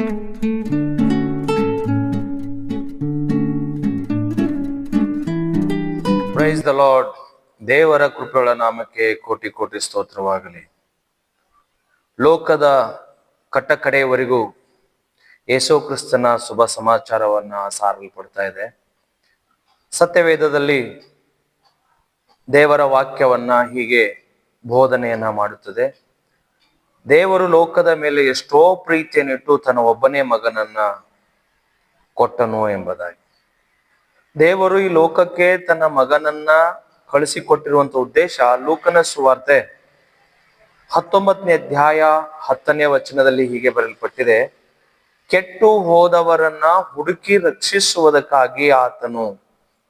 Praise the lord ದೇವರ ಕೃಪೆಗಳ ನಾಮಕ್ಕೆ ಕೋಟಿ ಕೋಟಿ ಸ್ತೋತ್ರವಾಗಲಿ. ಲೋಕದ ಕಟ್ಟಕಡೆಯವರೆಗೂ ಯೇಸು ಕ್ರಿಸ್ತನ ಶುಭ ಸಮಾಚಾರವನ್ನ ಸಾರಲ್ಪಡ್ತಾ ಇದೆ. ಸತ್ಯವೇದದಲ್ಲಿ ದೇವರ ವಾಕ್ಯವನ್ನ ಹೀಗೆ ಬೋಧನೆಯನ್ನ ಮಾಡುತ್ತದೆ. ದೇವರು ಲೋಕದ ಮೇಲೆ ಎಷ್ಟೋ ಪ್ರೀತಿಯನ್ನಿಟ್ಟು ತನ್ನ ಒಬ್ಬನೇ ಮಗನನ್ನ ಕೊಟ್ಟನು ಎಂಬುದಾಗಿ. ದೇವರು ಈ ಲೋಕಕ್ಕೆ ತನ್ನ ಮಗನನ್ನ ಕಳಿಸಿಕೊಟ್ಟಿರುವಂತ ಉದ್ದೇಶ ಲೋಕನ ಸುವಾರ್ತೆ ಹತ್ತೊಂಬತ್ತನೇ ಅಧ್ಯಾಯ ಹತ್ತನೇ ವಚನದಲ್ಲಿ ಹೀಗೆ ಬರೆಯಲ್ಪಟ್ಟಿದೆ, ಕೆಟ್ಟು ಹೋದವರನ್ನ ಹುಡುಕಿ ರಕ್ಷಿಸುವುದಕ್ಕಾಗಿ ಆತನು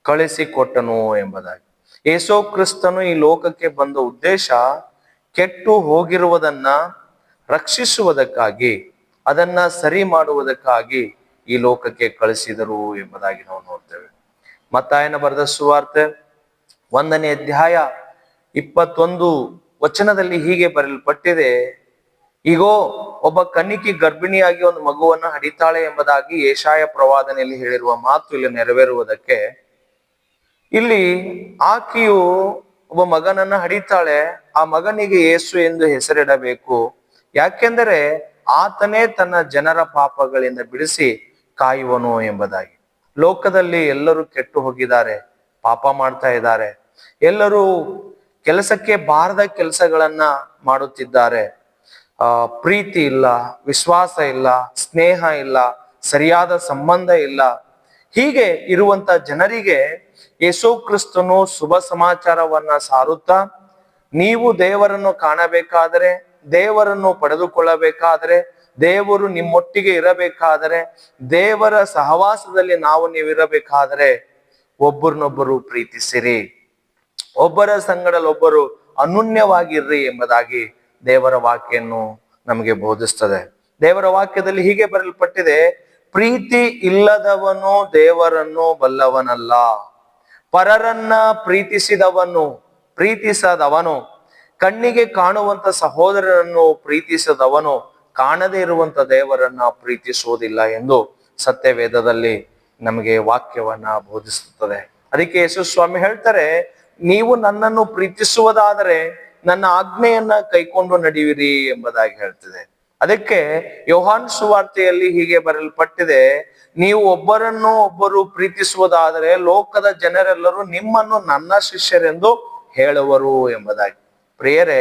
ಕಳಿಸಿಕೊಟ್ಟನು ಎಂಬುದಾಗಿ. ಯೇಸೋ ಕ್ರಿಸ್ತನು ಈ ಲೋಕಕ್ಕೆ ಬಂದ ಉದ್ದೇಶ ಕೆಟ್ಟು ಹೋಗಿರುವುದನ್ನ ರಕ್ಷಿಸುವುದಕ್ಕಾಗಿ, ಅದನ್ನ ಸರಿ ಮಾಡುವುದಕ್ಕಾಗಿ ಈ ಲೋಕಕ್ಕೆ ಕಳಿಸಿದರು ಎಂಬುದಾಗಿ ನಾವು ನೋಡ್ತೇವೆ. ಮತ್ತಾಯನ ಬರೆದ ಸುವಾರ್ತೆ ಒಂದನೇ ಅಧ್ಯಾಯ ಇಪ್ಪತ್ತೊಂದು ವಚನದಲ್ಲಿ ಹೀಗೆ ಬರೆಯಲ್ಪಟ್ಟಿದೆ ಈಗೋ ಒಬ್ಬ ಕನ್ನಿಕಿ ಗರ್ಭಿಣಿಯಾಗಿ ಒಂದು ಮಗುವನ್ನ ಹಡಿತಾಳೆ ಎಂಬುದಾಗಿ ಏಷಾಯ ಪ್ರವಾದನೆಯಲ್ಲಿ ಹೇಳಿರುವ ಮಾತು ಇಲ್ಲಿ ನೆರವೇರುವುದಕ್ಕೆ, ಇಲ್ಲಿ ಆಕೆಯು ಒಬ್ಬ ಮಗನನ್ನ ಹಡಿತಾಳೆ, ಆ ಮಗನಿಗೆ ಯೇಸು ಎಂದು ಹೆಸರಿಡಬೇಕು ಯಾಕೆಂದರೆ ಆತನೇ ತನ್ನ ಜನರ ಪಾಪಗಳಿಂದ ಬಿಡಿಸಿ ಕಾಯುವನು ಎಂಬುದಾಗಿ. ಲೋಕದಲ್ಲಿ ಎಲ್ಲರೂ ಕೆಟ್ಟು ಹೋಗಿದ್ದಾರೆ, ಪಾಪ ಮಾಡ್ತಾ ಇದ್ದಾರೆ. ಎಲ್ಲರೂ ಕೆಲಸಕ್ಕೆ ಬಾರದ ಕೆಲಸಗಳನ್ನ ಮಾಡುತ್ತಿದ್ದಾರೆ. ಆ, ಪ್ರೀತಿ ಇಲ್ಲ, ವಿಶ್ವಾಸ ಇಲ್ಲ, ಸ್ನೇಹ ಇಲ್ಲ, ಸರಿಯಾದ ಸಂಬಂಧ ಇಲ್ಲ. ಹೀಗೆ ಇರುವಂತ ಜನರಿಗೆ ಯೇಸು ಕ್ರಿಸ್ತನು ಶುಭ ಸಮಾಚಾರವನ್ನ ಸಾರುತ್ತಾ, ನೀವು ದೇವರನ್ನು ಕಾಣಬೇಕಾದರೆ ದೇವರನ್ನು ಪಡೆದುಕೊಳ್ಳಬೇಕಾದರೆ, ದೇವರು ನಿಮ್ಮೊಟ್ಟಿಗೆ ಇರಬೇಕಾದರೆ, ದೇವರ ಸಹವಾಸದಲ್ಲಿ ನಾವು ನೀವಿರಬೇಕಾದರೆ, ಒಬ್ಬರನ್ನೊಬ್ಬರು ಪ್ರೀತಿಸಿರಿ. ಒಬ್ಬರ ಸಂಗಡಲೊಬ್ಬರು ಅನುನ್ಯವಾಗಿರ್ರಿ ಎಂಬುದಾಗಿ ದೇವರ ವಾಕ್ಯನ್ನು ನಮಗೆ ಬೋಧಿಸ್ತದೆ. ದೇವರ ವಾಕ್ಯದಲ್ಲಿ ಹೀಗೆ ಬರಲ್ಪಟ್ಟಿದೆ ಪ್ರೀತಿ ಇಲ್ಲದವನು ದೇವರನ್ನು ಬಲ್ಲವನಲ್ಲ. ಪರರನ್ನ ಪ್ರೀತಿಸಿದವನು, ಪ್ರೀತಿಸದವನು ಕಣ್ಣಿಗೆ ಕಾಣುವಂತ ಸಹೋದರನನ್ನು ಪ್ರೀತಿಸದವನು ಕಾಣದೇ ಇರುವಂತ ದೇವರನ್ನ ಪ್ರೀತಿಸುವುದಿಲ್ಲ ಎಂದು ಸತ್ಯವೇದದಲ್ಲಿ ನಮಗೆ ವಾಕ್ಯವನ್ನ ಬೋಧಿಸುತ್ತದೆ. ಅದಕ್ಕೆ ಯೇಸು ಸ್ವಾಮಿ ಹೇಳ್ತಾರೆ, ನೀವು ನನ್ನನ್ನು ಪ್ರೀತಿಸುವುದಾದರೆ ನನ್ನ ಆಜ್ಞೆಯನ್ನ ಕೈಕೊಂಡು ನಡೆಯುವಿರಿ ಎಂಬುದಾಗಿ ಹೇಳ್ತಿದೆ. ಅದಕ್ಕೆ ಯೋಹಾನ್ ಸುವಾರ್ತೆಯಲ್ಲಿ ಹೀಗೆ ಬರಲ್ಪಟ್ಟಿದೆ ನೀವು ಒಬ್ಬರನ್ನು ಒಬ್ಬರು ಪ್ರೀತಿಸುವುದಾದರೆ ಲೋಕದ ಜನರೆಲ್ಲರೂ ನಿಮ್ಮನ್ನು ನನ್ನ ಶಿಷ್ಯರೆಂದು ಹೇಳುವರು ಎಂಬುದಾಗಿ. ಪ್ರಿಯರೇ,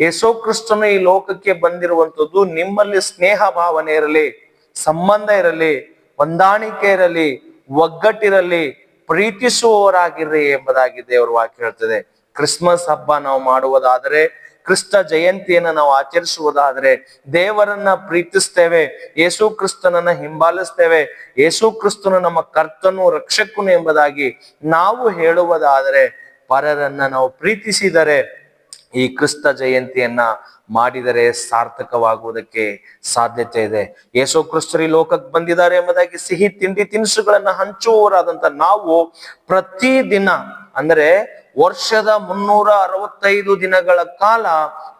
ಯೇಸು ಕ್ರಿಸ್ತನು ಈ ಲೋಕಕ್ಕೆ ಬಂದಿರುವಂತದ್ದು ನಿಮ್ಮಲ್ಲಿ ಸ್ನೇಹ ಭಾವನೆ ಇರಲಿ, ಸಂಬಂಧ ಇರಲಿ, ಹೊಂದಾಣಿಕೆ ಇರಲಿ, ಒಗ್ಗಟ್ಟಿರಲಿ, ಪ್ರೀತಿಸುವವರಾಗಿರ್ರಿ ಎಂಬುದಾಗಿ ದೇವರ ವಾಕ್ಯ ಹೇಳ್ತದೆ. ಕ್ರಿಸ್ಮಸ್ ಹಬ್ಬ ನಾವು ಮಾಡುವುದಾದರೆ, ಕ್ರಿಸ್ತ ಜಯಂತಿಯನ್ನು ನಾವು ಆಚರಿಸುವುದಾದರೆ, ದೇವರನ್ನ ಪ್ರೀತಿಸ್ತೇವೆ, ಯೇಸು ಕ್ರಿಸ್ತನನ್ನ ಹಿಂಬಾಲಿಸ್ತೇವೆ, ಯೇಸು ಕ್ರಿಸ್ತನು ನಮ್ಮ ಕರ್ತನು, ರಕ್ಷಕನು ಎಂಬುದಾಗಿ ನಾವು ಹೇಳುವುದಾದರೆ, ಪರರನ್ನ ನಾವು ಪ್ರೀತಿಸಿದರೆ ಈ ಕ್ರಿಸ್ತ ಜಯಂತಿಯನ್ನ ಮಾಡಿದರೆ ಸಾರ್ಥಕವಾಗುವುದಕ್ಕೆ ಸಾಧ್ಯತೆ ಇದೆ. ಯೇಸು ಕ್ರಿಸ್ತರಿ ಲೋಕಕ್ಕೆ ಬಂದಿದ್ದಾರೆ ಎಂಬುದಾಗಿ ಸಿಹಿ ತಿಂಡಿ ತಿನಿಸುಗಳನ್ನ ಹಂಚುವವರಾದಂತ ನಾವು ಪ್ರತಿ ದಿನ ಅಂದ್ರೆ ವರ್ಷದ ಮುನ್ನೂರ ಅರವತ್ತೈದು ದಿನಗಳ ಕಾಲ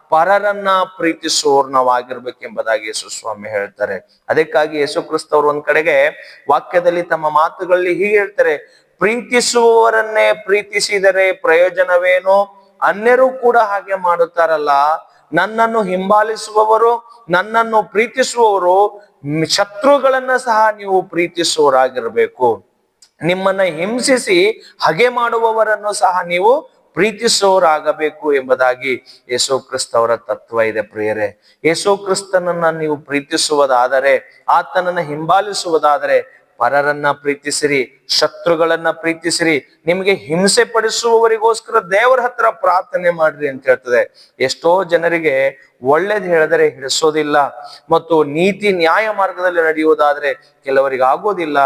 ಪರರನ್ನ ಪ್ರೀತಿಸುವವರು ನಾವಾಗಿರ್ಬೇಕೆಂಬುದಾಗಿ ಯೇಸು ಸ್ವಾಮಿ ಹೇಳ್ತಾರೆ. ಅದಕ್ಕಾಗಿ ಯೇಸು ಕ್ರಿಸ್ತವ್ರು ಒಂದ್ ಕಡೆಗೆ ವಾಕ್ಯದಲ್ಲಿ ತಮ್ಮ ಮಾತುಗಳಲ್ಲಿ ಹೀಗೆ ಹೇಳ್ತಾರೆ, ಪ್ರೀತಿಸುವವರನ್ನೇ ಪ್ರೀತಿಸಿದರೆ ಪ್ರಯೋಜನವೇನು? ಅನ್ಯರು ಕೂಡ ಹಾಗೆ ಮಾಡುತ್ತಾರಲ್ಲ. ನನ್ನನ್ನು ಹಿಂಬಾಲಿಸುವವರು, ನನ್ನನ್ನು ಪ್ರೀತಿಸುವವರು, ಶತ್ರುಗಳನ್ನ ಸಹ ನೀವು ಪ್ರೀತಿಸುವವರಾಗಿರ್ಬೇಕು. ನಿಮ್ಮನ್ನ ಹಿಂಸಿಸಿ ಹಗೆ ಮಾಡುವವರನ್ನು ಸಹ ನೀವು ಪ್ರೀತಿಸುವವರಾಗಬೇಕು ಎಂಬುದಾಗಿ ಯೇಸು ಕ್ರಿಸ್ತವರ ತತ್ವ ಇದೆ ಪ್ರಿಯರೇ. ಯೇಸು ಕ್ರಿಸ್ತನನ್ನ ನೀವು ಪ್ರೀತಿಸುವುದಾದರೆ, ಆತನನ್ನ ಹಿಂಬಾಲಿಸುವುದಾದರೆ ಪರರನ್ನ ಪ್ರೀತಿಸಿರಿ, ಶತ್ರುಗಳನ್ನ ಪ್ರೀತಿಸಿರಿ, ನಿಮಗೆ ಹಿಂಸೆ ಪಡಿಸುವವರಿಗೋಸ್ಕರ ದೇವರ ಹತ್ರ ಪ್ರಾರ್ಥನೆ ಮಾಡ್ರಿ ಅಂತ ಹೇಳ್ತದೆ. ಎಷ್ಟೋ ಜನರಿಗೆ ಒಳ್ಳೇದ್ ಹೇಳಿದರೆ ಹಿಡಿಸೋದಿಲ್ಲ ಮತ್ತು ನೀತಿ ನ್ಯಾಯ ಮಾರ್ಗದಲ್ಲಿ ನಡೆಯುವುದಾದ್ರೆ ಕೆಲವರಿಗೆ ಆಗೋದಿಲ್ಲ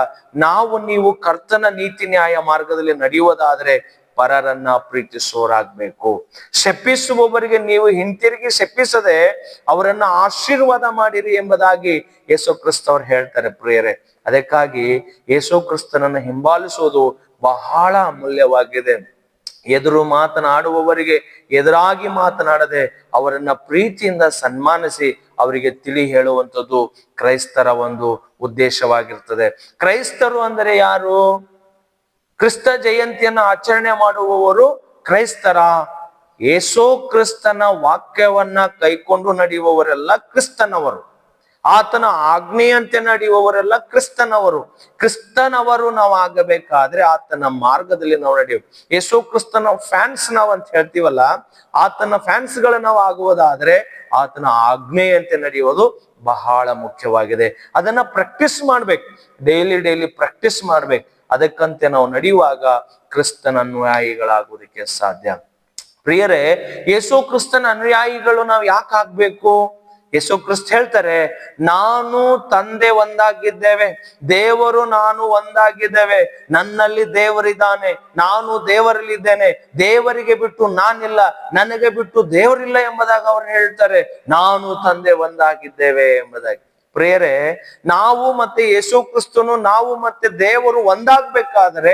ನಾವು ನೀವು ಕರ್ತನ ನೀತಿ ನ್ಯಾಯ ಮಾರ್ಗದಲ್ಲಿ ನಡೆಯುವುದಾದ್ರೆ ಪರರನ್ನ ಪ್ರೀತಿಸೋರಾಗ್ಬೇಕು. ಶಪಿಸುವವರಿಗೆ ನೀವು ಹಿಂತಿರುಗಿ ಶಪಿಸದೆ ಅವರನ್ನ ಆಶೀರ್ವಾದ ಮಾಡಿರಿ ಎಂಬುದಾಗಿ ಯೇಸು ಕ್ರಿಸ್ತವ್ರು ಹೇಳ್ತಾರೆ ಪ್ರಿಯರೇ. ಅದಕ್ಕಾಗಿ ಯೇಸು ಕ್ರಿಸ್ತನನ್ನ ಹಿಂಬಾಲಿಸುವುದು ಬಹಳ ಅಮೂಲ್ಯವಾಗಿದೆ. ಎದುರು ಮಾತನಾಡುವವರಿಗೆ ಎದುರಾಗಿ ಮಾತನಾಡದೆ ಅವರನ್ನ ಪ್ರೀತಿಯಿಂದ ಸನ್ಮಾನಿಸಿ ಅವರಿಗೆ ತಿಳಿ ಹೇಳುವಂಥದ್ದು ಕ್ರೈಸ್ತರ ಒಂದು ಉದ್ದೇಶವಾಗಿರ್ತದೆ. ಕ್ರೈಸ್ತರು ಅಂದರೆ ಯಾರು? ಕ್ರಿಸ್ತ ಜಯಂತಿಯನ್ನ ಆಚರಣೆ ಮಾಡುವವರು ಕ್ರೈಸ್ತರ. ಯೇಸೋ ಕ್ರಿಸ್ತನ ವಾಕ್ಯವನ್ನ ಕೈಕೊಂಡು ನಡೆಯುವವರೆಲ್ಲ ಕ್ರಿಸ್ತನವರು. ಆತನ ಆಜ್ಞೆಯಂತೆ ನಡೆಯುವವರೆಲ್ಲ ಕ್ರಿಸ್ತನವರು. ಕ್ರಿಸ್ತನವರು ನಾವು ಆಗಬೇಕಾದ್ರೆ ಆತನ ಮಾರ್ಗದಲ್ಲಿ ನಾವು ನಡೆಯಬೇಕು. ಯೇಸು ಕ್ರಿಸ್ತನ ಫ್ಯಾನ್ಸ್ ನಾವು ಅಂತ ಹೇಳ್ತೀವಲ್ಲ, ಆತನ ಫ್ಯಾನ್ಸ್ಗಳು ನಾವು ಆಗುವುದಾದ್ರೆ ಆತನ ಆಜ್ಞೆಯಂತೆ ನಡೆಯುವುದು ಬಹಳ ಮುಖ್ಯವಾಗಿದೆ. ಅದನ್ನ ಪ್ರಾಕ್ಟೀಸ್ ಮಾಡ್ಬೇಕು. ಡೈಲಿ ಡೈಲಿ ಪ್ರಾಕ್ಟೀಸ್ ಮಾಡ್ಬೇಕು. ಅದಕ್ಕಂತೆ ನಾವು ನಡೆಯುವಾಗ ಕ್ರಿಸ್ತನ ಅನುಯಾಯಿಗಳಾಗುವುದಕ್ಕೆ ಸಾಧ್ಯ. ಪ್ರಿಯರೇ, ಯೇಸು ಕ್ರಿಸ್ತನ ಅನುಯಾಯಿಗಳು ನಾವು ಯಾಕೆ ಆಗ್ಬೇಕು? ಯೇಸು ಕ್ರಿಸ್ತ ಹೇಳ್ತಾರೆ, ನಾನು ತಂದೆ ಒಂದಾಗಿದ್ದೇವೆ, ದೇವರು ನಾನು ಒಂದಾಗಿದ್ದೇವೆ, ನನ್ನಲ್ಲಿ ದೇವರಿದ್ದಾನೆ, ನಾನು ದೇವರಲ್ಲಿದ್ದೇನೆ, ದೇವರಿಗೆ ಬಿಟ್ಟು ನಾನಿಲ್ಲ, ನನಗೆ ಬಿಟ್ಟು ದೇವರಿಲ್ಲ ಎಂಬುದಾಗಿ ಅವ್ರು ಹೇಳ್ತಾರೆ. ನಾನು ತಂದೆ ಒಂದಾಗಿದ್ದೇವೆ ಎಂಬುದಾಗಿ. ಪ್ರೇರೆ, ನಾವು ಮತ್ತೆ ಯೇಸು ಕ್ರಿಸ್ತನು, ನಾವು ಮತ್ತೆ ದೇವರು ಒಂದಾಗ್ಬೇಕಾದ್ರೆ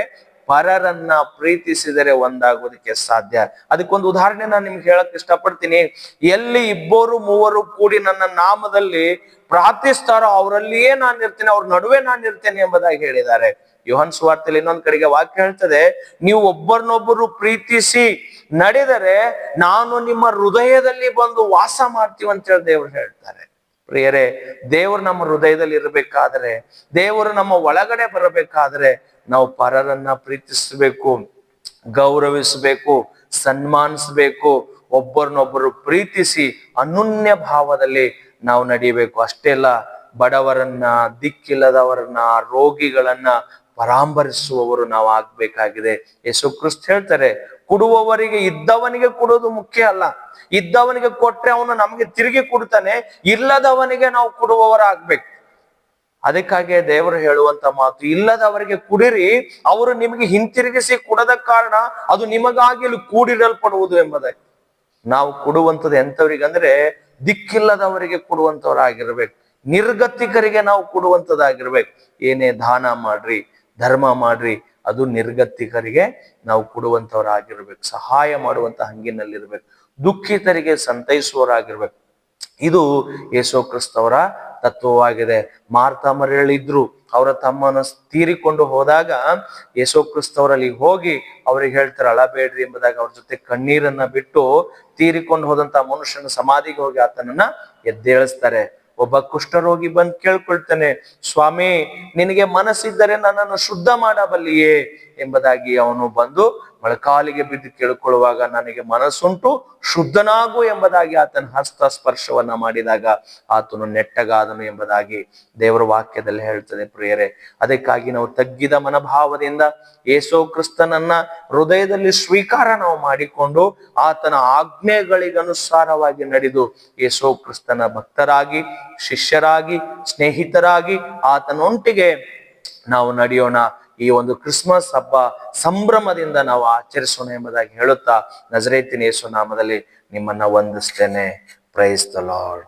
ಪರರನ್ನ ಪ್ರೀತಿಸಿದರೆ ಒಂದಾಗೋದಕ್ಕೆ ಸಾಧ್ಯ. ಅದಕ್ಕೊಂದು ಉದಾಹರಣೆ ನಾನು ನಿಮ್ಗೆ ಹೇಳಕ್ ಇಷ್ಟಪಡ್ತೀನಿ. ಎಲ್ಲಿ ಇಬ್ಬರು ಮೂವರು ಕೂಡಿ ನನ್ನ ನಾಮದಲ್ಲಿ ಪ್ರಾರ್ಥಿಸ್ತಾರೋ ಅವರಲ್ಲಿಯೇ ನಾನು ಇರ್ತೇನೆ, ಅವ್ರ ನಡುವೆ ನಾನು ಇರ್ತೇನೆ ಎಂಬುದಾಗಿ ಹೇಳಿದ್ದಾರೆ. ಯೋಹನ್ ಸುವಾರ್ತೆಯಲ್ಲಿ ಇನ್ನೊಂದ್ ಕಡೆಗೆ ವಾಕ್ಯ ಹೇಳ್ತದೆ, ನೀವು ಒಬ್ಬರನ್ನೊಬ್ಬರು ಪ್ರೀತಿಸಿ ನಡೆದರೆ ನಾನು ನಿಮ್ಮ ಹೃದಯದಲ್ಲಿ ಬಂದು ವಾಸ ಮಾಡ್ತೀವಿ ಅಂತ ಹೇಳಿ ದೇವ್ರು ಹೇಳ್ತಾರೆ. ಪ್ರಿಯರೇ, ದೇವರು ನಮ್ಮ ಹೃದಯದಲ್ಲಿ ಇರಬೇಕಾದ್ರೆ ದೇವರು ನಮ್ಮ ಒಳಗಡೆ ಬರಬೇಕಾದ್ರೆ ನಾವು ಪರರನ್ನ ಪ್ರೀತಿಸಬೇಕು, ಗೌರವಿಸಬೇಕು, ಸನ್ಮಾನಿಸಬೇಕು, ಒಬ್ಬರನ್ನೊಬ್ಬರು ಪ್ರೀತಿಸಿ ಅನುನ್ಯ ಭಾವದಲ್ಲಿ ನಾವು ನಡಿಬೇಕು ಅಷ್ಟೇ ಅಲ್ಲ, ಬಡವರನ್ನ, ದಿಕ್ಕಿಲ್ಲದವರನ್ನ, ರೋಗಿಗಳನ್ನ ಪರಾಮರಿಸುವವರು ನಾವು ಆಗ್ಬೇಕಾಗಿದೆ ಯೇಸು ಕ್ರಿಸ್ತ ಹೇಳ್ತಾರೆ, ಕೊಡುವವರಿಗೆ ಇದ್ದವನಿಗೆ ಕೊಡೋದು ಮುಖ್ಯ ಅಲ್ಲ. ಇದ್ದವನಿಗೆ ಕೊಟ್ರೆ ಅವನು ನಮಗೆ ತಿರುಗಿ ಕೊಡ್ತಾನೆ, ಇಲ್ಲದವನಿಗೆ ನಾವು ಕೊಡುವವರಾಗ್ಬೇಕು. ಅದಕ್ಕಾಗಿ ದೇವರು ಹೇಳುವಂತ ಮಾತು, ಇಲ್ಲದವರಿಗೆ ಕುಡಿರಿ, ಅವರು ನಿಮಗೆ ಹಿಂತಿರುಗಿಸಿ ಕೊಡದ ಕಾರಣ ಅದು ನಿಮಗಾಗಿ ಕೂಡಿರಲ್ಪಡುವುದು ಎಂಬುದಾಗಿ. ನಾವು ಕೊಡುವಂಥದ್ದು ಎಂಥವ್ರಿಗೆ ಅಂದ್ರೆ ದಿಕ್ಕಿಲ್ಲದವರಿಗೆ ಕೊಡುವಂಥವ್ರಾಗಿರ್ಬೇಕು, ನಿರ್ಗತಿಕರಿಗೆ ನಾವು ಕೊಡುವಂಥದ್ದಾಗಿರ್ಬೇಕು. ಏನೇ ದಾನ ಮಾಡ್ರಿ ಧರ್ಮ ಮಾಡ್ರಿ, ಅದು ನಿರ್ಗತಿಕರಿಗೆ ನಾವು ಕೊಡುವಂಥವರಾಗಿರ್ಬೇಕು, ಸಹಾಯ ಮಾಡುವಂತ ಹಂಗಿನಲ್ಲಿರ್ಬೇಕು, ದುಃಖಿತರಿಗೆ ಸಂತೈಸುವವರಾಗಿರ್ಬೇಕು. ಇದು ಯೇಸು ಕ್ರಿಸ್ತವರ ತತ್ವವಾಗಿದೆ. ಮಾರ್ತಾ ಮರಿಯಳಿದ್ರು ಅವರ ತಮ್ಮನ ತೀರಿಕೊಂಡು ಹೋದಾಗ ಯೇಸು ಕ್ರಿಸ್ತವರಲ್ಲಿ ಹೋಗಿ ಅವ್ರಿಗೆ ಹೇಳ್ತಾರೆ, ಅಳಬೇಡ್ರಿ ಎಂಬುದಾಗಿ ಅವ್ರ ಜೊತೆ ಕಣ್ಣೀರನ್ನ ಬಿಟ್ಟು ತೀರಿಕೊಂಡು ಹೋದಂತ ಮನುಷ್ಯನ ಸಮಾಧಿಗೆ ಹೋಗಿ ಆತನನ್ನ ಎದ್ದೇಳಿಸ್ತಾರೆ. ಒಬ್ಬ ಕುಷ್ಠರೋಗಿ ಬಂದ್ ಕೇಳ್ಕೊಳ್ತಾನೆ ಸ್ವಾಮಿ ನಿನಗೆ ಮನಸ್ಸಿದ್ದರೆ ನನ್ನನ್ನು ಶುದ್ಧ ಮಾಡಬಲ್ಲಿಯೇ? ಎಂಬುದಾಗಿ ಅವನು ಬಂದು ಮೊಳಕಾಲಿಗೆ ಬಿದ್ದು ಕೇಳಿಕೊಳ್ಳುವಾಗ ನನಗೆ ಮನಸ್ಸುಂಟು, ಶುದ್ಧನಾಗು ಎಂಬುದಾಗಿ ಆತನ ಹಸ್ತ ಸ್ಪರ್ಶವನ್ನ ಮಾಡಿದಾಗ ಆತನು ನೆಟ್ಟಗಾದನು ಎಂಬುದಾಗಿ ದೇವರ ವಾಕ್ಯದಲ್ಲಿ ಹೇಳ್ತದೆ ಪ್ರಿಯರೇ. ಅದಕ್ಕಾಗಿ ನಾವು ತಗ್ಗಿದ ಮನೋಭಾವದಿಂದ ಯೇಸೋ ಕ್ರಿಸ್ತನನ್ನ ಹೃದಯದಲ್ಲಿ ಸ್ವೀಕಾರ ನಾವು ಮಾಡಿಕೊಂಡು ಆತನ ಆಜ್ಞೆಗಳಿಗನುಸಾರವಾಗಿ ನಡೆದು ಯೇಸೋ ಕ್ರಿಸ್ತನ ಭಕ್ತರಾಗಿ, ಶಿಷ್ಯರಾಗಿ, ಸ್ನೇಹಿತರಾಗಿ ಆತನೊಂಟಿಗೆ ನಾವು ನಡೆಯೋಣ. ಈ ಒಂದು ಕ್ರಿಸ್ಮಸ್ ಹಬ್ಬ ಸಂಭ್ರಮದಿಂದ ನಾವು ಆಚರಿಸೋಣ ಎಂಬುದಾಗಿ ಹೇಳುತ್ತಾ ನಜರೇತಿನ ಯೇಸು ನಾಮದಲ್ಲಿ ನಿಮ್ಮನ್ನ ವಂದಿಸ್ತೇನೆ. Praise the lord